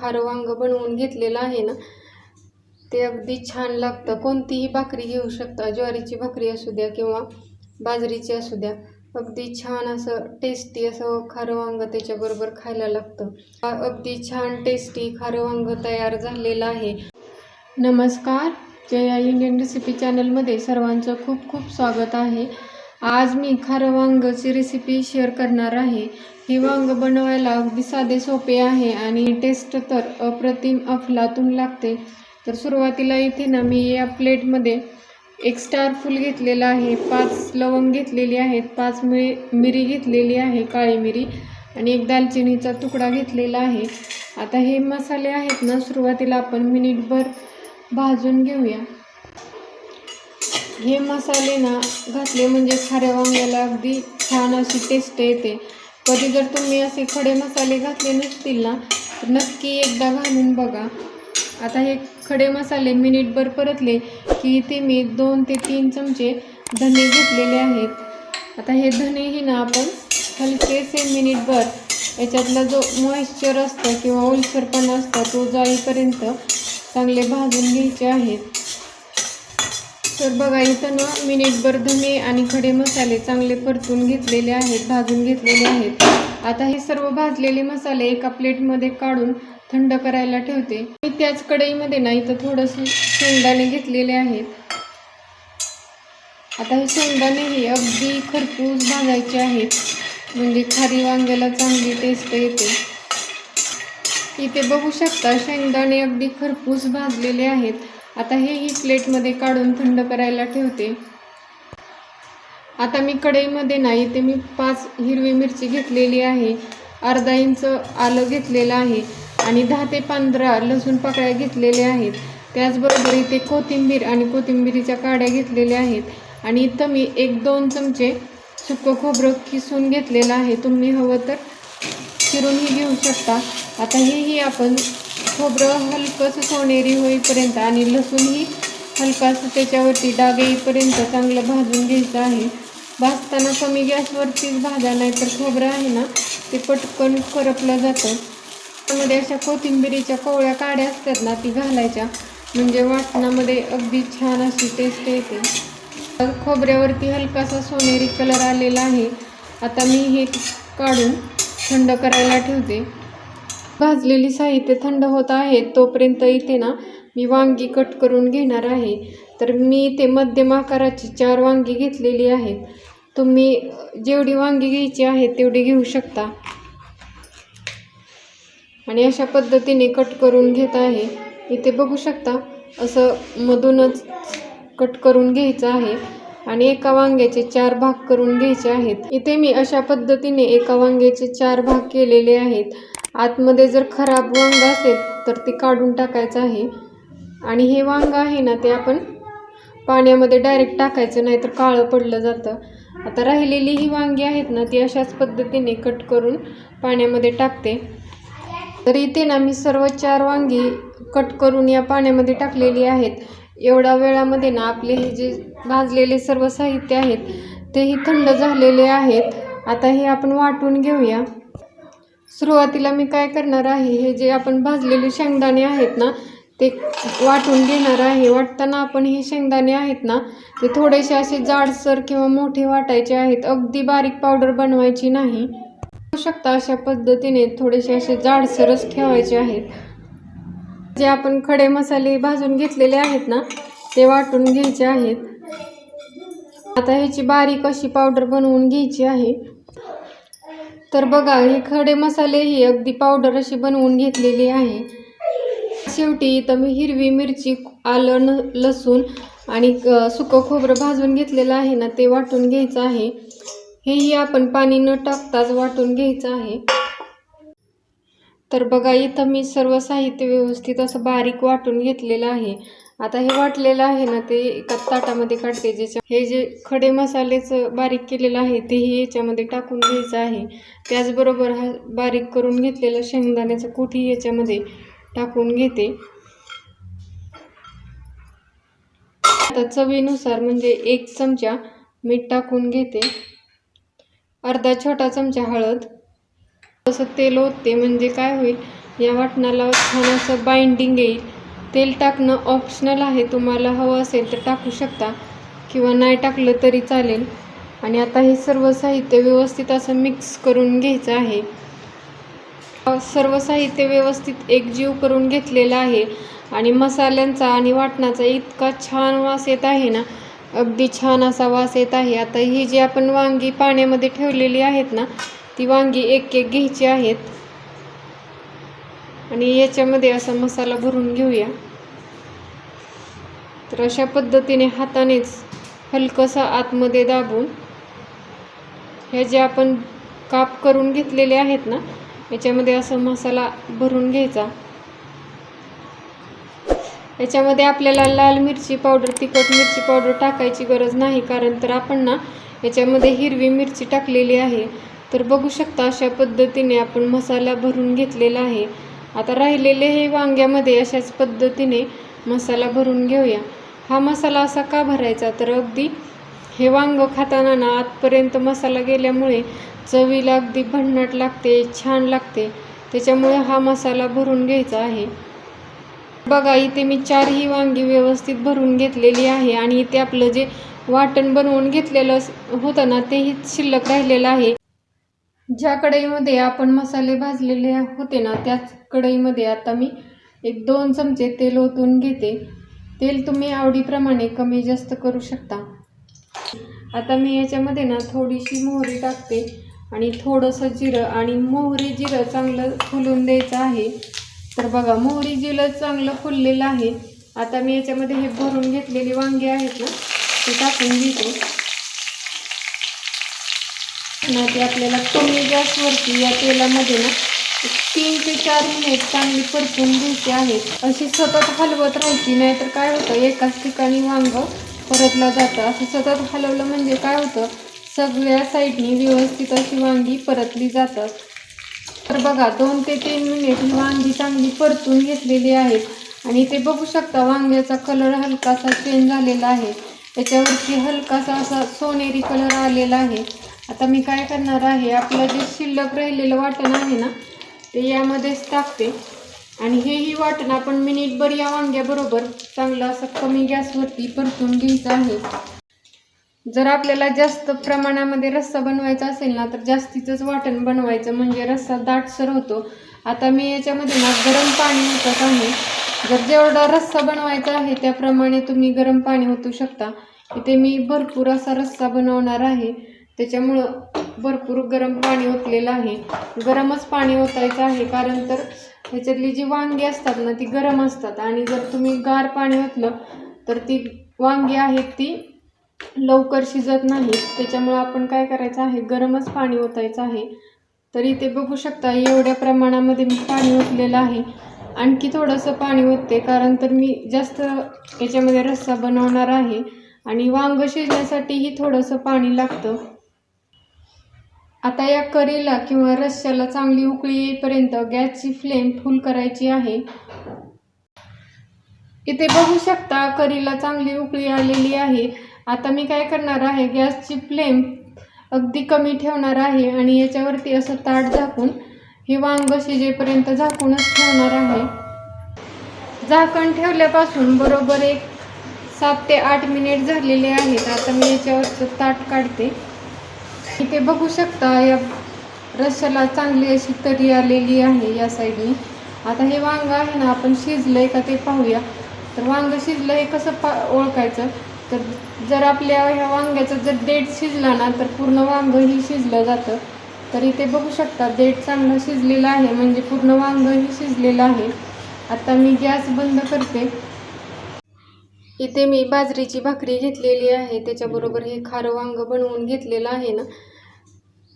खारं वांगं बनवून घेतलेलं आहे ना ते अगदी छान लागतं. कोणतीही भाकरी घेऊ शकता. ज्वारीची भाकरी असू द्या किंवा बाजरीची असू द्या. अगदी छान असं टेस्टी असं खारं वांगं त्याच्याबरोबर खायला लागतं. अगदी छान टेस्टी खारं वांगं तयार झालेलं आहे. नमस्कार. जया इंडियन रेसिपी चॅनलमध्ये सर्वांचं खूप खूप स्वागत आहे. आज मी खारं वांगची रेसिपी शेअर करणार आहे. हे वांग बनवायला अगदी साधे सोपे आहे आणि टेस्ट तर अप्रतिम अफलातून लागते. तर सुरुवातीला इथे ना मी या प्लेटमध्ये एक स्टार फुल घेतलेला आहे. पाच लवंग घेतलेली आहेत. पाच मिरी मिरी घेतलेली आहे काळी मिरी. आणि एक दालचिनीचा तुकडा घेतलेला आहे. आता हे मसाले आहेत ना सुरुवातीला आपण मिनिटभर भाजून घेऊया. हे मसाले ना घातले म्हणजे खाऱ्या वांग्याला अगदी छान अशी टेस्ट येते. कधी जर तुम्ही असे खडे मसाले घातले नसतील ना तर नक्की एकदा घालून बघा. आता हे खडे मसाले मिनिटभर परतले की इथे मी दोन ते तीन चमचे धने घेतलेले आहेत. आता हे धनेही ना आपण हलकेसे मिनिटभर याच्यातला जो मॉइश्चर असतं किंवा ओलसरपणा असतं तो जाईपर्यंत चांगले भाजून घ्यायचे आहेत. तर बघा इथं ना मिनिटभर धने आणि खडे मसाले चांगले परतून घेतलेले आहेत भाजून घेतलेले आहेत. आता हे सर्व भाजलेले मसाले एका प्लेटमध्ये काढून थंड करायला ठेवते. मी त्याच कढईमध्ये ना इथं थोडंसं शेंगदाणे घेतलेले आहेत. आता हे शेंगदाणे हे अगदी खरपूस भाजायचे आहेत. म्हणजे खारी वांग्याला चांगली टेस्ट येते. इथे बघू शकता शेंगदाणे अगदी खरपूस भाजलेले आहेत. आता हेही प्लेटमध्ये काढून थंड करायला ठेवते. आता मी कढईमध्ये नाही ते मी पाच हिरवी मिरची घेतलेली आहे. अर्धा इंच आलं घेतलेलं आहे आणि दहा ते पंधरा लसूण पाकळ्या घेतलेल्या आहेत. त्याचबरोबर इथे कोथिंबीर आणि कोथिंबीरीच्या काड्या घेतलेल्या आहेत. आणि इथं मी एक दोन चमचे सुकं खोबरं किसून घेतलेलं आहे. तुम्ही हवं तर चिरूनही घेऊ शकता. आता हेही आपण खोबरं हलकंसं सोनेरी होईपर्यंत आणि लसूणही हलकासं त्याच्यावरती डाग येईपर्यंत चांगलं भाजून घ्यायचं आहे. भाजताना कमी गॅसवरतीच भाजा नाही तर खोबरं आहे ना ते पटकन करपलं जातं. त्यामध्ये अशा कोथिंबिरीच्या कोवळ्या काड्या असतात ना ती घालायच्या. म्हणजे वाटणामध्ये अगदी छान अशी टेस्ट येते. तर खोबऱ्यावरती हलकासा सोनेरी कलर आलेला आहे. आता मी हे काढून थंड करायला ठेवते. भाजलेली साहित्य थंड होत आहे तोपर्यंत इथे ना मी वांगी कट करून घेणार आहे. तर मी इथे मध्यम आकाराची चार वांगी घेतलेली आहेत. तुम्ही जेवढी वांगी घ्यायची आहे तेवढी घेऊ शकता. आणि अशा पद्धतीने कट करून घेत आहे. इथे बघू शकता असं मधूनच कट करून घ्यायचं आहे. आणि एका वांग्याचे चार भाग करून घ्यायचे आहेत. इथे मी अशा पद्धतीने एका वांग्याचे चार भाग केलेले आहेत. आतमध्ये जर खराब वांग असेल तर ते काढून टाकायचं आहे. आणि हे वांग आहे ना ते आपण पाण्यामध्ये डायरेक्ट टाकायचं नाही तर काळं पडलं जातं. आता राहिलेली ही वांगी आहेत ना ती अशाच पद्धतीने कट करून पाण्यामध्ये टाकते. तर इथे ना मी सर्व चार वांगी कट करून या पाण्यामध्ये टाकलेली आहेत. एवढ्या वेळामध्ये ना आपले हे जे भाजलेले सर्व साहित्य आहेत तेही थंड झालेले आहेत. आता हे आपण वाटून घेऊया. सुरुवातीला मी काय करणार आहे हे जे आपण भाजलेले शेंगदाणे आहेत ना ते वाटून घेणार आहे. वाटताना आपण हे शेंगदाणे आहेत ना ते थोडेसे असे जाडसर किंवा मोठे वाटायचे आहेत. अगदी बारीक पावडर बनवायची नाही. होऊ शकता अशा पद्धतीने थोडेसे असे जाडसरच ठेवायचे आहेत. जे आपण खडे मसाले भाजून घेतलेले आहेत ना ते वाटून घ्यायचे आहेत. आता ह्याची बारीक अशी पावडर बनवून घ्यायची आहे. तर बघा हे खडे मसाले ही अगदी पावडर अशी बनवून घेतलेली आहे. शेवटी इथं मी हिरवी मिरची आलं न लसूण आणि क- सुकं खोबरं भाजून घेतलेलं आहे ना ते वाटून घ्यायचं आहे. हेही आपण पाणी न टाकताच वाटून घ्यायचं आहे. तर बघा इथं मी सर्व साहित्य व्यवस्थित असं बारीक वाटून घेतलेलं आहे. आता हे वाटलेलं आहे ना ते एका ताटामध्ये काढते. ज्याच्या हे जे खडे मसालेचं बारीक केलेलं आहे तेही याच्यामध्ये टाकून घ्यायचं आहे. त्याचबरोबर हा बारीक करून घेतलेलं शेंगदाण्याचं कुठी याच्यामध्ये टाकून घेते. आता चवीनुसार म्हणजे एक चमचा मीठ टाकून घेते. अर्धा छोटा चमचा हळद. तसं तेल ओतते म्हणजे काय होईल? या वाटणाला छान असं बाइंडिंग येईल. तेल टाकणं ऑप्शनल आहे. तुम्हाला हवं असेल तर टाकू शकता. किंवा नाही टाकलं तरी चालेल. आणि आता हे सर्व साहित्य व्यवस्थित असं मिक्स करून घ्यायचं आहे. सर्व साहित्य व्यवस्थित एकजीव करून घेतलेलं आहे. आणि मसाल्यांचा आणि वाटणाचा इतका छान वास येत आहे ना. अगदी छान असा वास येत आहे. आता ही जी आपण वांगी पाण्यामध्ये ठेवलेली आहेत ना ती वांगी एक एक घ्यायची आहेत. आणि याच्यामध्ये असा मसाला भरून घेऊया. तर अशा पद्धतीने हातानेच हलकंसं आतमध्ये दाबून हे जे आपण काप करून घेतलेले आहेत ना याच्यामध्ये असं मसाला भरून घ्यायचा. याच्यामध्ये आपल्याला लाल मिरची पावडर तिखट मिरची पावडर टाकायची गरज नाही कारण तर आपण ना याच्यामध्ये हिरवी मिरची टाकलेली आहे. तर बघू शकता अशा पद्धतीने आपण मसाला भरून घेतलेला आहे. आता राहिलेले हे वांग्यामध्ये अशाच पद्धतीने मसाला भरून घेऊया. हा मसाला असा का भरायचा? तर अगदी हे वांग खाताना ना आतपर्यंत मसाला गेल्यामुळे चवीला अगदी भन्नाट लागते छान लागते. त्याच्यामुळे हा मसाला भरून घ्यायचा आहे. बघा इथे मी चारही वांगी व्यवस्थित भरून घेतलेली आहे आणि इथे आपलं जे वाटण बनवून घेतलेलं होतं ना तेही शिल्लक राहिलेलं आहे. ज्या कढईमध्ये आपण मसाले भाजलेले होते ना त्याच कढईमध्ये आता मी एक दोन चमचे तेल ओतून घेते. तेल तुम्ही आवडीप्रमाणे कमी जास्त करू शकता. आता मी याच्यामध्ये ना थोडीशी मोहरी टाकते आणि थोडंसं जिरं आणि मोहरी जिरं चांगलं फुलून द्यायचं आहे. तर बघा मोहरी जिरं चांगलं फुललेलं आहे. आता मी याच्यामध्ये हे भरून घेतलेली वांगे आहेत ना ते टाकून घेते. ना ते आपल्याला कमी गॅसवरती या तेलामध्ये ना तीन ते चार मिनिट चांगली परतून घ्यायची आहे. अशी सतत हलवत राहायची नाहीतर काय होतं एकाच ठिकाणी वांग परतला जातं. असं सतत हलवलं म्हणजे काय होतं सगळ्या साईडनी व्यवस्थित अशी वांगी परतली जातात. तर बघा दोन ते तीन मिनिट ही वांगी चांगली परतून घेतलेली आहेत आणि ते बघू शकता वांग्याचा कलर हलकासा चेंज झालेला आहे. त्याच्यावरती हलकासा असा सोनेरी कलर आलेला आहे. आता मी काय करणार आहे आपलं जे शिल्लक राहिलेलं वाटण आहे ना ते यामध्येच टाकते. आणि हेही वाटण आपण मिनिटभर या वांग्याबरोबर चांगलं असं कमी गॅसवरती परतून घ्यायचं आहे. जर आपल्याला जास्त प्रमाणामध्ये रस्सा बनवायचा असेल ना तर जास्तीचंच वाटण बनवायचं. म्हणजे रस्सा दाटसर होतो. आता मी याच्यामध्ये ना गरम पाणी ओतत आहे. जर जेवढा रस्सा बनवायचा आहे त्याप्रमाणे तुम्ही गरम पाणी ओतू शकता. इथे मी भरपूर असा रस्सा बनवणार आहे. त्याच्यामुळं भरपूर गरम पाणी ओतलेलं आहे. गरमच पाणी ओतायचं आहे कारण तर ह्याच्यातली जी वांगी असतात ना ती गरम असतात. आणि जर तुम्ही गार पाणी ओतलं तर ती वांगी आहेत ती लवकर शिजत नाही. त्याच्यामुळं आपण काय करायचं आहे गरमच पाणी ओतायचं आहे. तर इथे बघू शकता एवढ्या प्रमाणामध्ये मी पाणी ओतलेलं आहे. आणखी थोडंसं पाणी ओतते कारण तर मी जास्त याच्यामध्ये रस्सा बनवणार आहे. आणि वांग शिजण्यासाठीही थोडंसं पाणी लागतं. आता या करीला किंवा रश्श्याला चांगली उकळी येईपर्यंत गॅसची फ्लेम फुल करायची आहे. इथे बघू शकता करीला चांगली उकळी आलेली आहे. आता मी काय करणार आहे गॅसची फ्लेम अगदी कमी ठेवणार आहे आणि याच्यावरती असं ताट झाकून हे वांग शिजेपर्यंत झाकूनच ठेवणार आहे. झाकण ठेवल्यापासून बरोबर एक सात ते आठ मिनिट झालेले आहेत. आता मी याच्यावरचं ताट काढते. इथे बघू शकता या रश्याला चांगली अशी तरी आलेली आहे या साईडनी आता हे वांग आहे ना आपण शिजलंय का ते पाहूया. तर वांग शिजलं हे कसं पा ओळखायचं? तर जर आपल्या ह्या वांग्याचं जर देठ शिजला ना तर पूर्ण वांगही शिजलं जातं. तर इथे बघू शकता देठ चांगलं शिजलेलं आहे म्हणजे पूर्ण वांगही शिजलेलं आहे. आता मी गॅस बंद करते. इथे मी बाजरीची भाकरी घेतलेली आहे त्याच्याबरोबर हे खारं वांग बनवून घेतलेलं आहे ना.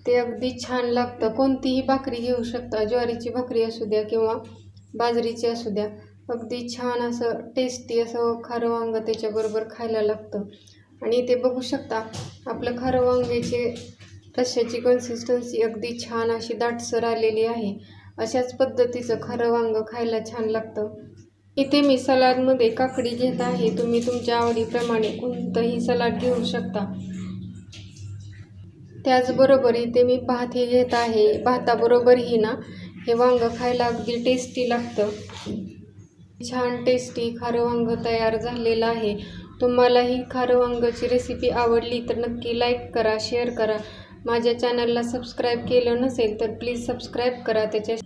ते अगदी छान लागतं. कोणतीही भाकरी घेऊ शकता. ज्वारीची भाकरी असू द्या किंवा बाजरीची असू द्या. अगदी छान असं टेस्टी असं खारं वांग त्याच्याबरोबर खायला लागतं. आणि ते बघू शकता. आपलं खारं वांग्याचे रश्श्याची कन्सिस्टन्सी अगदी छान अशी दाटसर आलेली आहे. अशाच पद्धतीचं खारं वांग खायला छान लागतं. इथे मी सलाडमध्ये काकडी घेत आहे. तुम्ही तुमच्या आवडीप्रमाणे कोणतंही सलाड घेऊ शकता. त्याचबरोबर इथे मी भातही घेत आहे. भाताबरोबरही ना हे वांगं खायला अगदी टेस्टी लागतं. छान टेस्टी खारं वांगं तयार झालेलं आहे. तुम्हाला ही खारं वांगची रेसिपी आवडली तर नक्की लाईक करा शेअर करा. माझ्या चॅनलला सबस्क्राईब केलं नसेल तर प्लीज सबस्क्राईब करा. त्याच्या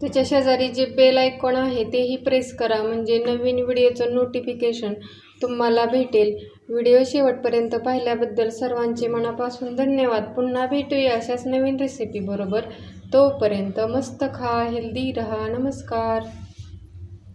त्याच्या शेजारी जे बेल आयकॉन आहे तेही प्रेस करा. म्हणजे नवीन व्हिडिओचं नोटिफिकेशन तुम्हाला भेटेल. व्हिडिओ शेवटपर्यंत पाहिल्याबद्दल सर्वांचे मनापासून धन्यवाद. पुन्हा भेटूया अशाच नवीन रेसिपी बरोबर. तोपर्यंत मस्त खा हेल्दी रहा. नमस्कार.